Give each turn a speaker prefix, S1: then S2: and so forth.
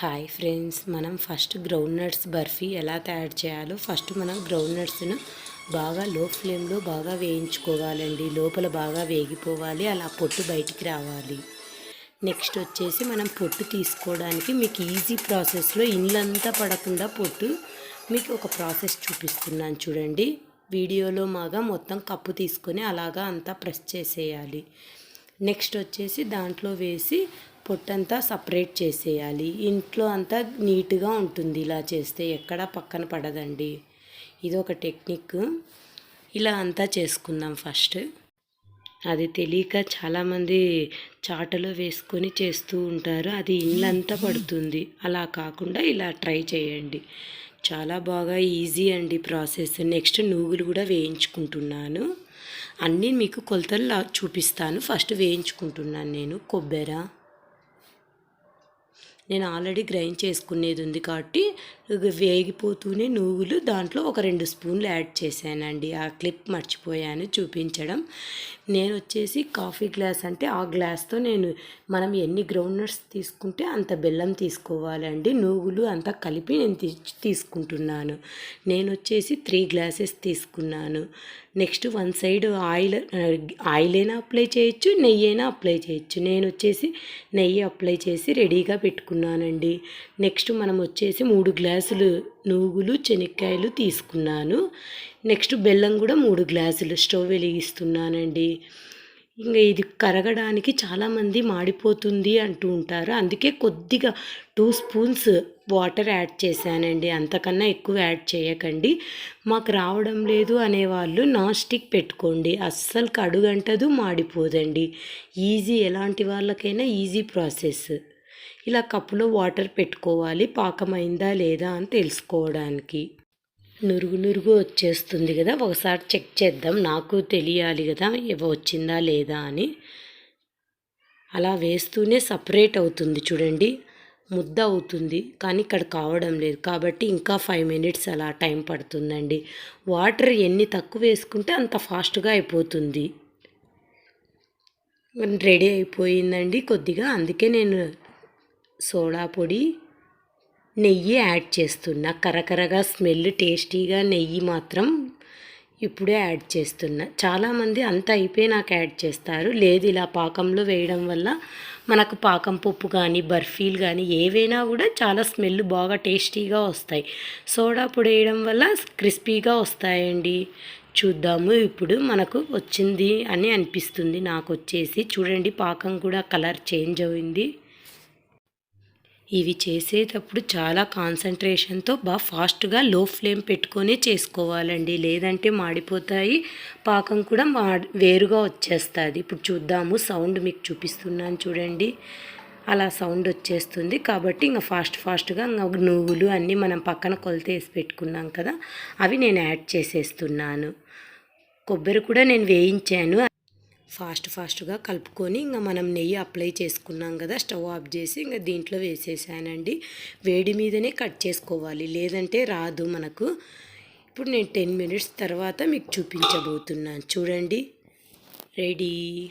S1: Hi friends మనం first ground nuts barfi ఎలా తయారు చేయాలో ఫస్ట్ మనం గ్రౌండ్ నట్స్ను బాగా లో ఫ్లేమ్లో బాగా వేయించుకోవాలండి. లోపల బాగా వేగిపోవాలి అలా పొట్టు బయటికి రావాలి. నెక్స్ట్ వచ్చేసి మనం పొట్టు తీసుకోవడానికి మీకు ఈజీ ప్రాసెస్లో ఇండ్లంతా పడకుండా పొట్టు మీకు ఒక ప్రాసెస్ చూపిస్తున్నాను చూడండి. వీడియోలో మాగా మొత్తం కప్పు తీసుకొని అలాగా అంతా ప్రెస్ చేసేయాలి. నెక్స్ట్ వచ్చేసి దాంట్లో వేసి పొట్టంతా సపరేట్ చేసేయాలి. ఇంట్లో అంతా నీట్గా ఉంటుంది ఇలా చేస్తే ఎక్కడ పక్కన పడదండి. ఇది ఒక టెక్నిక్. ఇలా అంతా చేసుకుందాం ఫస్ట్. అది తెలియక చాలామంది చాటలో వేసుకొని చేస్తూ ఉంటారు. అది ఇల్లంతా పడుతుంది. అలా కాకుండా ఇలా ట్రై చేయండి. చాలా బాగా ఈజీ అండి ప్రాసెస్. నెక్స్ట్ నువ్వులు కూడా వేయించుకుంటున్నాను. అన్నీ మీకు కొలతలు చూపిస్తాను. ఫస్ట్ వేయించుకుంటున్నాను నేను. కొబ్బరి. నేను ఆల్రెడీ గ్రైండ్ చేసుకునేది ఉంది కాబట్టి వేగిపోతూనే నువ్వులు దాంట్లో ఒక రెండు స్పూన్లు యాడ్ చేశానండి. ఆ క్లిప్ మర్చిపోయాను చూపించడం. నేను వచ్చేసి కాఫీ గ్లాస్ అంటే ఆ గ్లాస్తో నేను మనం ఎన్ని గ్రౌండ్ నట్స్ తీసుకుంటే అంత బెల్లం తీసుకోవాలండి. నువ్వులు అంతా కలిపి నేను తీసుకుంటున్నాను. నేను వచ్చేసి త్రీ గ్లాసెస్ తీసుకున్నాను. Next one side oil oil అయినా అప్లై చేయొచ్చు నెయ్యి అయినా అప్లై చేయొచ్చు. నేను వచ్చేసి నెయ్యి అప్లై చేసి రెడీగా పెట్టుకున్నాను. తీసుకున్నానండి. నెక్స్ట్ మనం వచ్చేసి మూడు గ్లాసులు నువ్వులు శనక్కాయలు తీసుకున్నాను. నెక్స్ట్ బెల్లం కూడా మూడు గ్లాసులు స్టవ్ వెలిగిస్తున్నానండి. ఇంకా ఇది కరగడానికి చాలామంది మాడిపోతుంది అంటూ ఉంటారు. అందుకే కొద్దిగా టూ స్పూన్స్ వాటర్ యాడ్ చేశానండి. అంతకన్నా ఎక్కువ యాడ్ చేయకండి. మాకు రావడం లేదు అనేవాళ్ళు నాన్ స్టిక్ పెట్టుకోండి. అస్సలు కడుగంటదు మాడిపోదండి. ఈజీ ఎలాంటి వాళ్ళకైనా ఈజీ ప్రాసెస్. ఇలా కప్పులో వాటర్ పెట్టుకోవాలి. పాకమైందా లేదా అని తెలుసుకోవడానికి. నురుగు నురుగు వచ్చేస్తుంది కదా. ఒకసారి చెక్ చేద్దాం. నాకు తెలియాలి కదా. వచ్చిందా లేదా అని. అలా వేస్తూనే సపరేట్ అవుతుంది చూడండి. ముద్ద అవుతుంది. కానీ ఇక్కడ కావడం లేదు. కాబట్టి ఇంకా ఫైవ్ మినిట్స్ అలా టైం పడుతుందండి. వాటర్ ఎన్ని తక్కువ వేసుకుంటే అంత ఫాస్ట్గా అయిపోతుంది. రెడీ అయిపోయిందండి కొద్దిగా. అందుకే నేను సోడా పొడి నెయ్యి యాడ్ చేస్తున్నా. కరకరగా స్మెల్ టేస్టీగా నెయ్యి మాత్రం ఇప్పుడే యాడ్ చేస్తున్నా. చాలామంది అంత అయిపోయి నాకు యాడ్ చేస్తారు. లేదు ఇలా పాకంలో వేయడం వల్ల మనకు పాకం పప్పు కానీ బర్ఫీలు కానీ ఏవైనా కూడా చాలా స్మెల్ బాగా టేస్టీగా వస్తాయి. సోడా పొడి వేయడం వల్ల క్రిస్పీగా వస్తాయండి. చూద్దాము. ఇప్పుడు మనకు వచ్చింది అని అనిపిస్తుంది. నాకు వచ్చేసి చూడండి పాకం కూడా కలర్ చేంజ్ అయింది. ఇవి చేసేటప్పుడు చాలా కాన్సన్ట్రేషన్తో బాగా ఫాస్ట్గా లో ఫ్లేమ్ పెట్టుకొని చేసుకోవాలండి. లేదంటే మాడిపోతాయి. పాకం కూడా మా వేరుగా వచ్చేస్తుంది. ఇప్పుడు చూద్దాము. సౌండ్ మీకు చూపిస్తున్నాను చూడండి. అలా సౌండ్ వచ్చేస్తుంది. కాబట్టి ఇంకా ఫాస్ట్ ఫాస్ట్గా ఇంకా నువ్వులు అన్నీ మనం పక్కన కొలత వేసి పెట్టుకున్నాం కదా అవి నేను యాడ్ చేసేస్తున్నాను. కొబ్బరి కూడా నేను వేయించాను. ఫాస్ట్ ఫాస్ట్గా కలుపుకొని ఇంకా మనం నెయ్యి అప్లై చేసుకున్నాం కదా స్టవ్ ఆఫ్ చేసి ఇంకా దీంట్లో వేసేసానండి. వేడి మీదనే కట్ చేసుకోవాలి. లేదంటే రాదు మనకు. ఇప్పుడు నేను టెన్ మినిట్స్ తర్వాత మీకు చూపించబోతున్నాను. చూడండి. రెడీ.